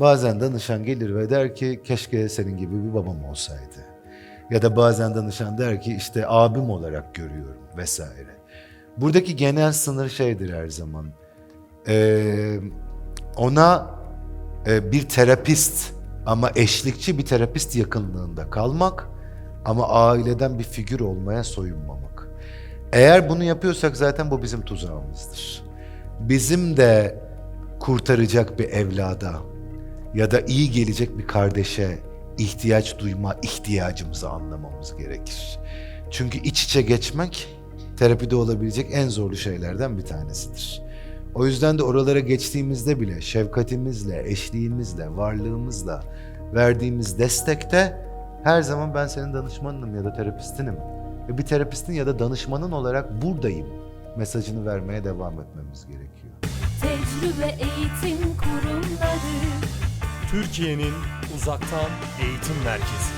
Bazen danışan gelir ve der ki keşke senin gibi bir babam olsaydı. Ya da bazen danışan der ki işte abim olarak görüyorum vesaire. Buradaki genel sınır şeydir her zaman. Ee, ona e, bir terapist ama eşlikçi bir terapist yakınlığında kalmak ama aileden bir figür olmaya soyunmamak. Eğer bunu yapıyorsak zaten bu bizim tuzağımızdır. Bizim de kurtaracak bir evlada ya da iyi gelecek bir kardeşe ihtiyaç duyma ihtiyacımızı anlamamız gerekir. Çünkü iç içe geçmek terapide olabilecek en zorlu şeylerden bir tanesidir. O yüzden de oralara geçtiğimizde bile şefkatimizle, eşliğimizle, varlığımızla verdiğimiz destekte her zaman ben senin danışmanınım ya da terapistinim. Ve bir terapistin ya da danışmanın olarak buradayım mesajını vermeye devam etmemiz gerekiyor. Tecrübe Eğitim Kurumları Türkiye'nin uzaktan eğitim merkezi.